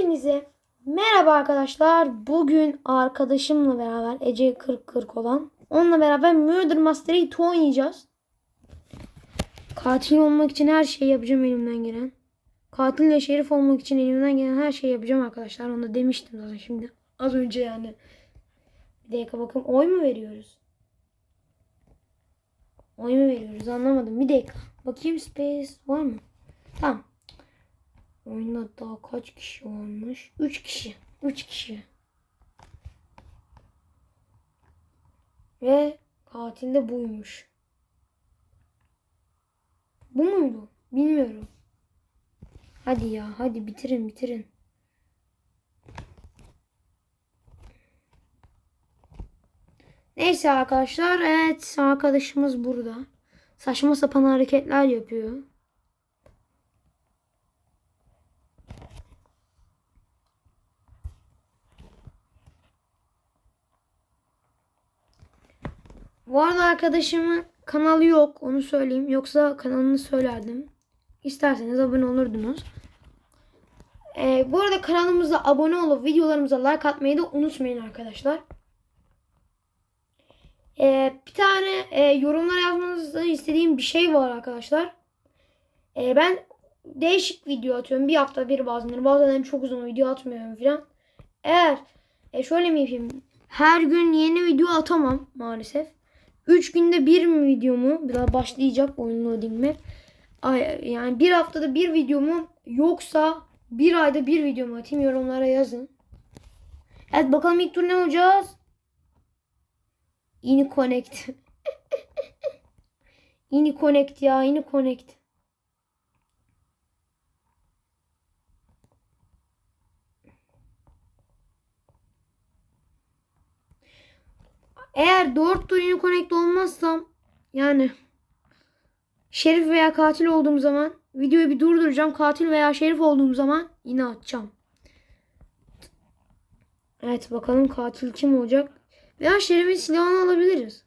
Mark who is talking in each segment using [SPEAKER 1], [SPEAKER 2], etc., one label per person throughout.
[SPEAKER 1] Hepinize merhaba arkadaşlar. Bugün arkadaşımla beraber Ece 4040 olan onunla beraber Murder Mystery 2 oynayacağız. Katil olmak için her şeyi yapacağım elimden gelen. Katil ve şerif olmak için elimden gelen her şeyi yapacağım arkadaşlar. Onu da demiştim zaten şimdi. Az önce yani. Bir dakika bakın oy mu veriyoruz? Oy mu veriyoruz anlamadım. Bir dakika. Bakayım space var mı? Tamam. Oyunda daha kaç kişi varmış? 3 kişi. 3 kişi. Ve katil de buymuş. Bu muydu? Bilmiyorum. Hadi ya hadi bitirin bitirin. Neyse arkadaşlar evet arkadaşımız burada. Saçma sapan hareketler yapıyor. Bu arada arkadaşımın kanalı yok. Onu söyleyeyim. Yoksa kanalını söylerdim. İsterseniz abone olurdunuz. Ee, bu arada kanalımıza abone olup videolarımıza like atmayı da unutmayın arkadaşlar. Ee, bir tane e, yorumlara yazmanızı istediğim bir şey var arkadaşlar. Ee, ben değişik video atıyorum. Bir hafta bir bazenleri. Bazen çok uzun video atmıyorum falan. Eğer e, şöyle mi yapayım? Her gün yeni video atamam maalesef. 3 günde bir videomu daha başlayacak oyun loading'ime. Ay, yani bir haftada bir videomu yoksa bir ayda bir videomu atayım yorumlara yazın. Evet bakalım ilk tur ne olacağız? Ini Connect. Ini Connect ya Ini Connect. Eğer 4 tur Ini Connect olmazsam yani şerif veya katil olduğum zaman videoyu bir durduracağım. Katil veya şerif olduğum zaman yine atacağım. Evet bakalım katil kim olacak? Veya şerifin silahını alabiliriz.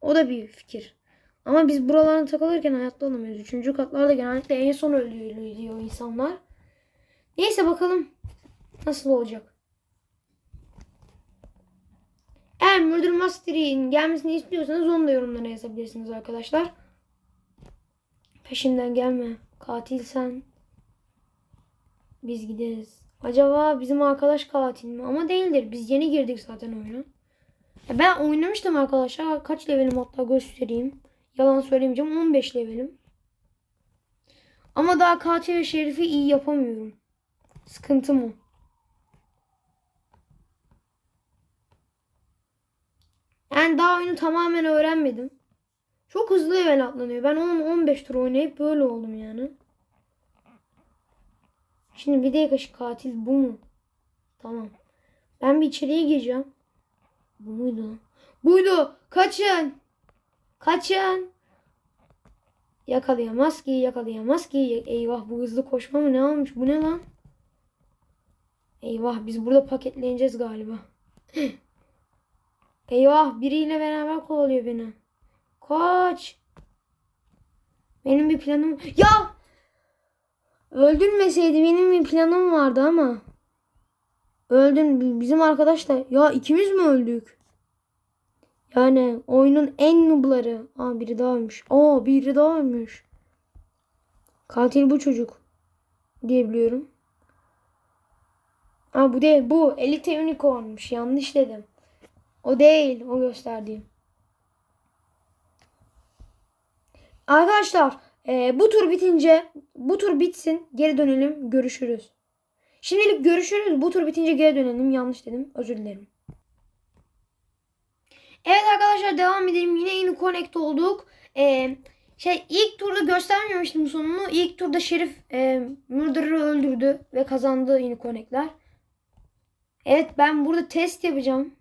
[SPEAKER 1] O da bir fikir. Ama biz buralarına takılırken hayatta olamıyoruz. Üçüncü katlarda genellikle en son ölüyor insanlar. Neyse bakalım nasıl olacak. Eğer Murder Mystery'in gelmesini istiyorsanız onu da yorumlara yazabilirsiniz arkadaşlar. Peşimden gelme. Katil sen. Biz gideriz. Acaba bizim arkadaş katil mi? Ama değildir. Biz yeni girdik zaten oyuna. Ben oynamıştım arkadaşlar. Kaç levelim hatta göstereyim. Yalan söylemeyeceğim. 15 levelim. Ama daha katil ve şerifi iyi yapamıyorum. Sıkıntım o. Yani daha oyunu tamamen öğrenmedim. Çok hızlı level atlanıyor. Ben 10-15 tur oynayıp böyle oldum yani. Şimdi bir dakika şu katil bu mu? Tamam. Ben bir içeriye gireceğim. Bu muydu? Buydu. Kaçın. Kaçın. Yakalayamaz ki yakalayamaz ki. Eyvah bu hızlı koşma mı ne olmuş? Bu ne lan? Eyvah biz burada paketleneceğiz galiba. Eyvah biriyle beraber kovalıyor beni. Kaç. Benim bir planım... Ya! Öldürmeseydi benim bir planım vardı ama. Öldün bizim arkadaş da. Ya ikimiz mi öldük? Yani oyunun en nubları. Aa biri daha ölmüş. Aa biri daha ölmüş. Katil bu çocuk. Diyebiliyorum. Aa bu değil bu. Elite Unicorn'muş. Yanlış dedim. O değil. O gösterdiğim. Arkadaşlar e, bu tur bitince bu tur bitsin geri dönelim görüşürüz. Şimdilik görüşürüz. Bu tur bitince geri dönelim. Yanlış dedim. Özür dilerim. Evet arkadaşlar devam edelim. Yine yeni connect olduk. Ee, şey ilk turda göstermemiştim sonunu. İlk turda Şerif e, Murder'ı öldürdü ve kazandı yeni connectler. Evet ben burada test yapacağım.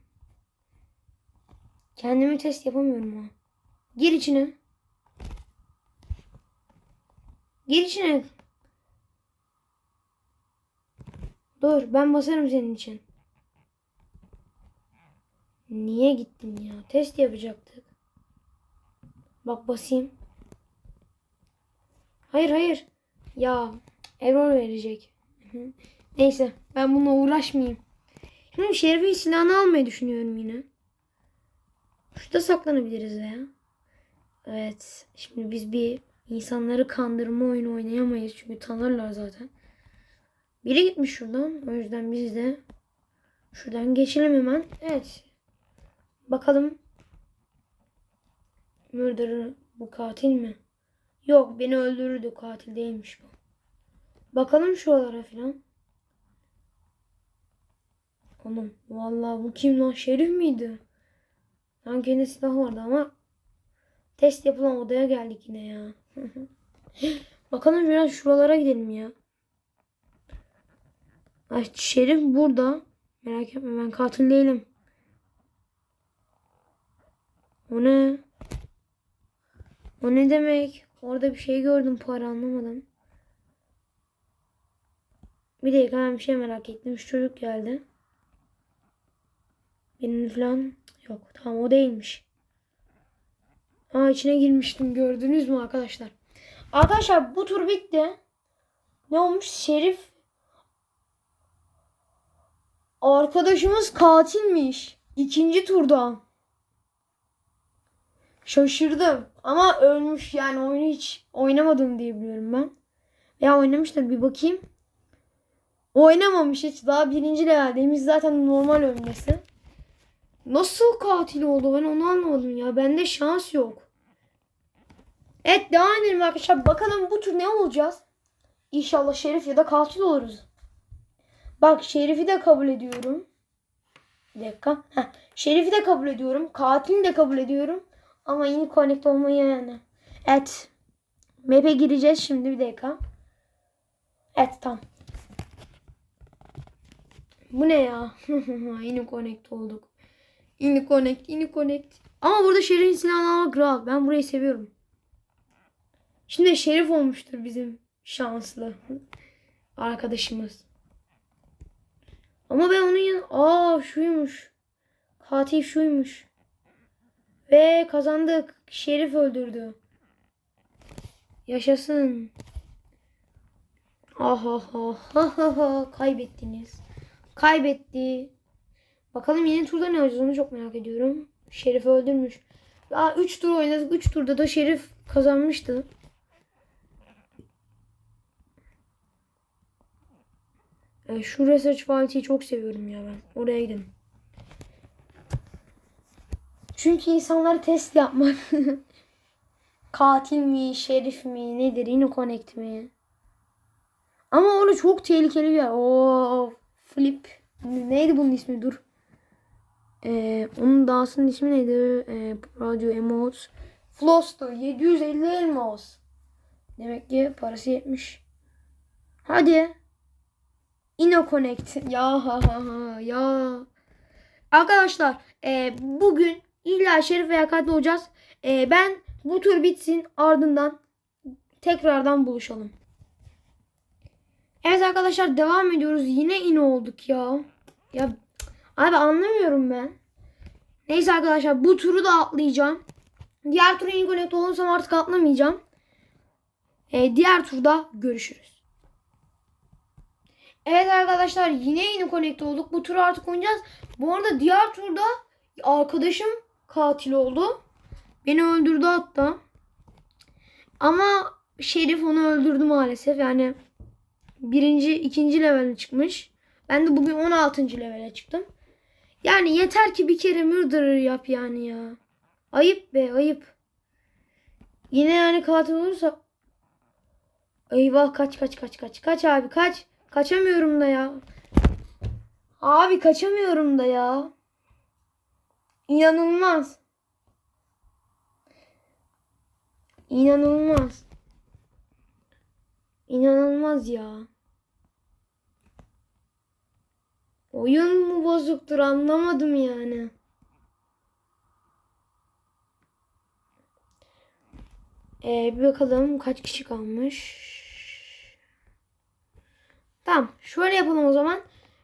[SPEAKER 1] Kendimi test yapamıyorum ha. Gir içine. Gir içine. Dur ben basarım senin için. Niye gittin ya? Test yapacaktık. Bak basayım. Hayır hayır. Ya error verecek. Neyse ben bununla uğraşmayayım. Şimdi Şerif'in silahını almayı düşünüyorum yine. Şurada saklanabiliriz ya. Evet. Şimdi biz bir insanları kandırma oyunu oynayamayız. Çünkü tanırlar zaten. Biri gitmiş şuradan. O yüzden biz de şuradan geçelim hemen. Evet. Bakalım. Murderer bu katil mi? Yok beni öldürürdü. Katil değilmiş bu. Bakalım şuralara falan. Aman vallahi bu kim lan? Şerif miydi? Sanki yine silah vardı ama test yapılan odaya geldik yine ya. Bakalım biraz şuralara gidelim ya. Ay, Şerif burada. Merak etme ben katil değilim. O ne? O ne demek? Orada bir şey gördüm para anlamadım. Bir dakika ben bir şey merak ettim. Şu çocuk geldi. Benim falan yok. Tamam o değilmiş. Aa içine girmiştim gördünüz mü arkadaşlar? Arkadaşlar bu tur bitti. Ne olmuş? Şerif Arkadaşımız katilmiş. İkinci turda. Şaşırdım. Ama ölmüş yani oyunu hiç oynamadım diye biliyorum ben. Ya oynamışlar bir bakayım. Oynamamış hiç. Daha birinci leveldeymiş. Zaten normal ölmesi. Nasıl katil oldu ben onu anlamadım ya. Bende şans yok. Evet devam edelim arkadaşlar. Bakalım bu tur ne olacağız? İnşallah şerif ya da katil oluruz. Bak Şerif'i de kabul ediyorum. Bir dakika. Heh, Şerif'i de kabul ediyorum. Katilini de kabul ediyorum. Ama yine connect olmayı yani. Evet. Map'e gireceğiz şimdi bir dakika. Evet tamam. Bu ne ya? yine connect olduk. Yine connect, yine connect. Ama burada Şerif'in silahını almak rahat. Ben burayı seviyorum. Şimdi Şerif olmuştur bizim şanslı arkadaşımız. Ama ben onun yan... Aa şuymuş. Katil şuymuş. Ve kazandık. Şerif öldürdü. Yaşasın. Ah ah ah ah ah. Kaybettiniz. Kaybetti. Bakalım yeni turda ne olacağız onu çok merak ediyorum. Şerif öldürmüş. Aa 3 tur oynadık. 3 turda da Şerif kazanmıştı. E, şu Research Quality'yi çok seviyorum ya ben. Oraya gidin. Çünkü insanlar test yapmak. Katil mi, şerif mi, nedir, yine connect mi? Ama onu çok tehlikeli bir yer. Oo, flip. Neydi bunun ismi? Dur. Ee, onun dağısının ismi neydi? Ee, Radio Emotes. Floss'tu. 750 elmas. Demek ki parası yetmiş. Hadi. InnoConnect. Ya ha ha ha ya. Arkadaşlar e, bugün illa şerif veya katil olacağız. E, ben bu tur bitsin ardından tekrardan buluşalım. Evet arkadaşlar devam ediyoruz. Yine in olduk ya. Ya abi anlamıyorum ben. Neyse arkadaşlar bu turu da atlayacağım. Diğer tura in olursam artık atlamayacağım. E, diğer turda görüşürüz. Evet arkadaşlar yine yeni connect olduk. Bu tur artık oynayacağız. Bu arada diğer turda arkadaşım katil oldu. Beni öldürdü hatta. Ama Şerif onu öldürdü maalesef. Yani birinci, ikinci levele çıkmış. Ben de bugün 16. levele çıktım. Yani yeter ki bir kere murderer yap yani ya. Ayıp be ayıp. Yine yani katil olursa Eyvah kaç kaç kaç kaç. Kaç abi kaç. Kaçamıyorum da ya. Abi kaçamıyorum da ya. İnanılmaz. İnanılmaz. İnanılmaz ya. Oyun mu bozuktur anlamadım yani. Ee, bir bakalım kaç kişi kalmış. Tamam. Şöyle yapalım o zaman.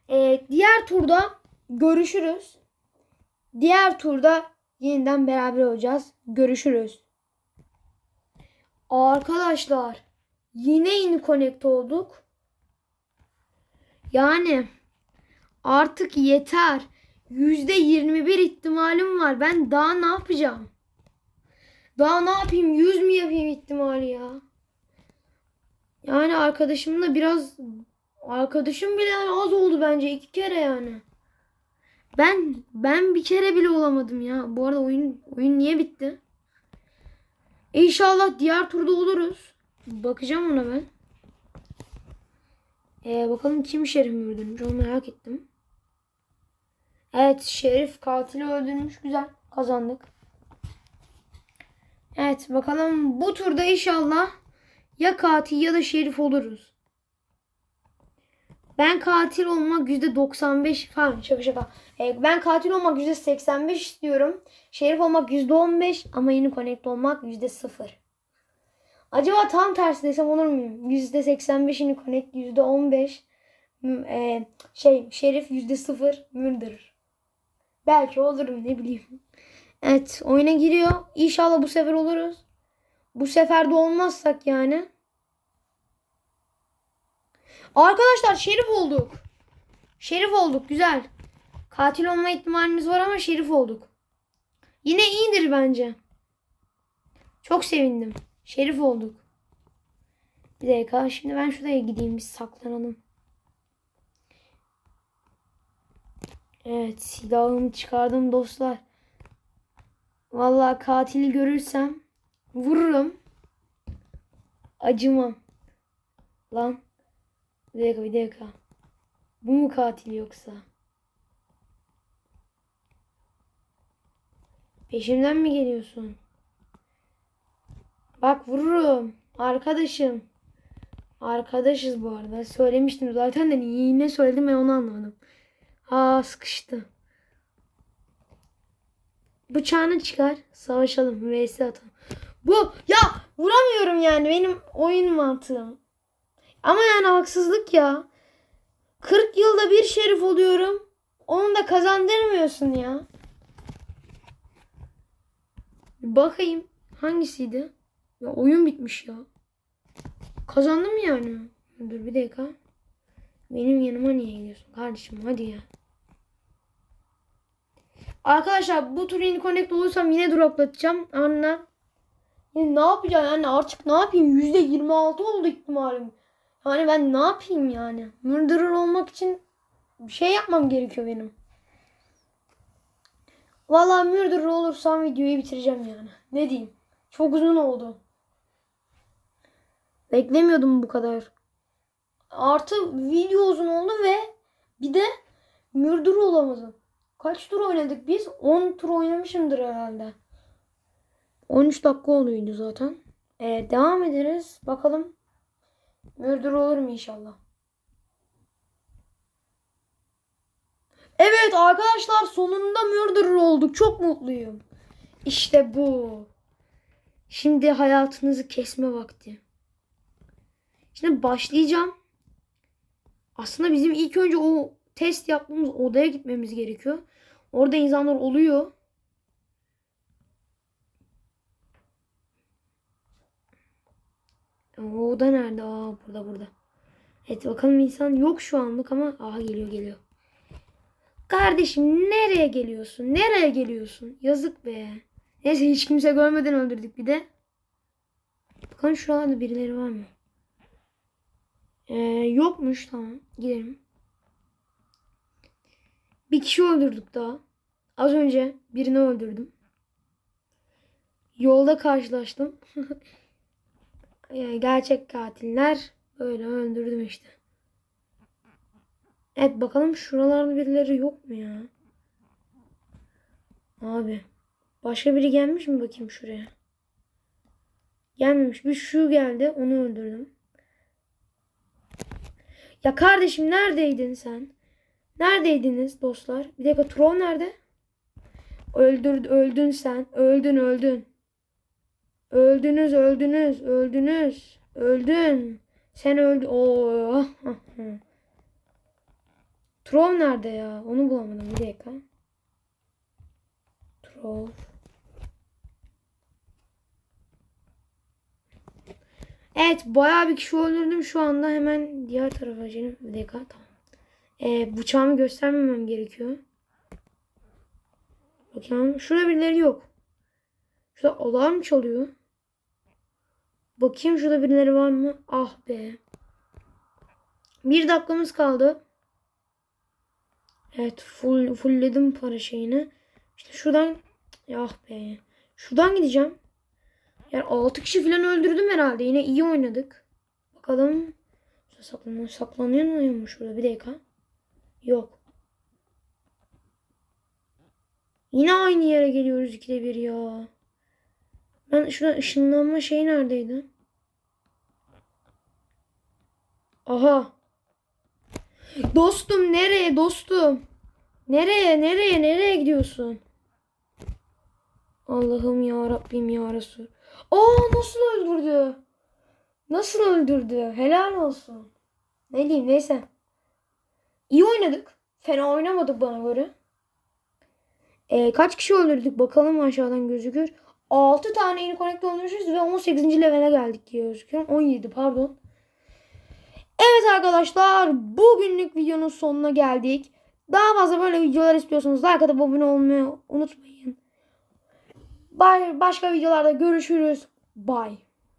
[SPEAKER 1] Ee, diğer turda görüşürüz. Diğer turda yeniden beraber olacağız. Görüşürüz. Arkadaşlar yine yeni connect olduk. Yani artık yeter. Yüzde 21 ihtimalim var. Ben daha ne yapacağım? Daha ne yapayım? 100 mü yapayım ihtimali ya? Yani arkadaşımla biraz arkadaşım bile az oldu bence iki kere yani. Ben ben bir kere bile olamadım ya. Bu arada oyun oyun niye bitti? İnşallah diğer turda oluruz. Bakacağım ona ben. Ee, bakalım kim Şerif'i öldürmüş onu merak ettim. Evet Şerif katili öldürmüş. Güzel kazandık. Evet bakalım bu turda inşallah ya katil ya da şerif oluruz. Ben katil olmak %95 falan şaka şaka. Ee, ben katil olmak %85 istiyorum. Şerif olmak %15 ama yeni connect olmak %0. Acaba tam tersi desem olur muyum? %85 yeni connect %15 m- e, şey şerif %0 murder. Belki olurum ne bileyim. Evet oyuna giriyor. İnşallah bu sefer oluruz. Bu sefer de olmazsak yani. Arkadaşlar şerif olduk. Şerif olduk güzel. Katil olma ihtimalimiz var ama şerif olduk. Yine iyidir bence. Çok sevindim. Şerif olduk. Bir dakika şimdi ben şuraya gideyim biz saklanalım. Evet silahımı çıkardım dostlar. Vallahi katili görürsem vururum. Acımam. Lan. Bir dakika bir dakika. Bu mu katil yoksa? Peşimden mi geliyorsun? Bak vururum. Arkadaşım. Arkadaşız bu arada. Söylemiştim zaten de niye ne söyledim ben onu anlamadım. Ha sıkıştı. Bıçağını çıkar. Savaşalım. Vs atalım. Bu ya vuramıyorum yani benim oyun mantığım. Ama yani haksızlık ya. 40 yılda bir şerif oluyorum. Onu da kazandırmıyorsun ya. Bakayım. Hangisiydi? Ya oyun bitmiş ya. Kazandım yani. Dur bir dakika. Benim yanıma niye geliyorsun kardeşim hadi ya. Arkadaşlar bu tur connect olursam yine droplatacağım. Anla. Yani ne yapacağım yani artık ne yapayım? %26 oldu ihtimalim. Yani ben ne yapayım yani? Murderer olmak için bir şey yapmam gerekiyor benim. Vallahi murderer olursam videoyu bitireceğim yani. Ne diyeyim? Çok uzun oldu. Beklemiyordum bu kadar. Artı video uzun oldu ve bir de murderer olamadım. Kaç tur oynadık biz? 10 tur oynamışımdır herhalde. 13 dakika oluyordu zaten. Ee, devam ederiz. Bakalım. Murder olur mu inşallah. Evet arkadaşlar sonunda murderer olduk. Çok mutluyum. İşte bu. Şimdi hayatınızı kesme vakti. Şimdi başlayacağım. Aslında bizim ilk önce o test yaptığımız odaya gitmemiz gerekiyor. Orada insanlar oluyor. O oda nerede? Aa burada burada. Evet bakalım insan yok şu anlık ama aha geliyor geliyor. Kardeşim nereye geliyorsun? Nereye geliyorsun? Yazık be. Neyse hiç kimse görmeden öldürdük bir de. Bakalım şuralarda birileri var mı? Ee, yokmuş tamam. Gidelim. Bir kişi öldürdük daha. Az önce birini öldürdüm. Yolda karşılaştım. yani gerçek katiller böyle öldürdüm işte. Evet bakalım şuralarda birileri yok mu ya? Abi. Başka biri gelmiş mi bakayım şuraya? Gelmemiş. Bir şu geldi. Onu öldürdüm. Ya kardeşim neredeydin sen? Neredeydiniz dostlar? Bir dakika Tron nerede? Öldür, öldün sen. Öldün öldün. Öldünüz öldünüz öldünüz. Öldün. Sen öldün. Oo. Tron nerede ya? Onu bulamadım. Bir dakika. Tron. Evet bayağı bir kişi öldürdüm şu anda. Hemen diğer tarafa canım. Bir dakika tamam. Ee, bıçağımı göstermemem gerekiyor. Bakayım. Şurada birileri yok. Şurada alarm çalıyor. Bakayım şurada birileri var mı? Ah be. Bir dakikamız kaldı. Evet full fullledim para şeyini. İşte şuradan ah be. Şuradan gideceğim. Yani 6 kişi falan öldürdüm herhalde. Yine iyi oynadık. Bakalım. Saklanıyor, saklanıyor mu şurada? Bir dakika. Yok. Yine aynı yere geliyoruz ikide bir ya. Ben şurada ışınlanma şeyi neredeydi? Aha. Dostum nereye dostum? Nereye nereye nereye gidiyorsun? Allah'ım ya Rabbim ya Resul. Aa nasıl öldürdü? Nasıl öldürdü? Helal olsun. Ne diyeyim neyse. İyi oynadık. Fena oynamadık bana göre. Ee, kaç kişi öldürdük bakalım aşağıdan gözükür. 6 tane yeni connect öldürmüşüz ve 18. levele geldik diye gözüküyor. 17 pardon. Evet arkadaşlar bugünlük videonun sonuna geldik. Daha fazla böyle videolar istiyorsanız like atıp abone olmayı unutmayın. Başka videolarda görüşürüz. Bye.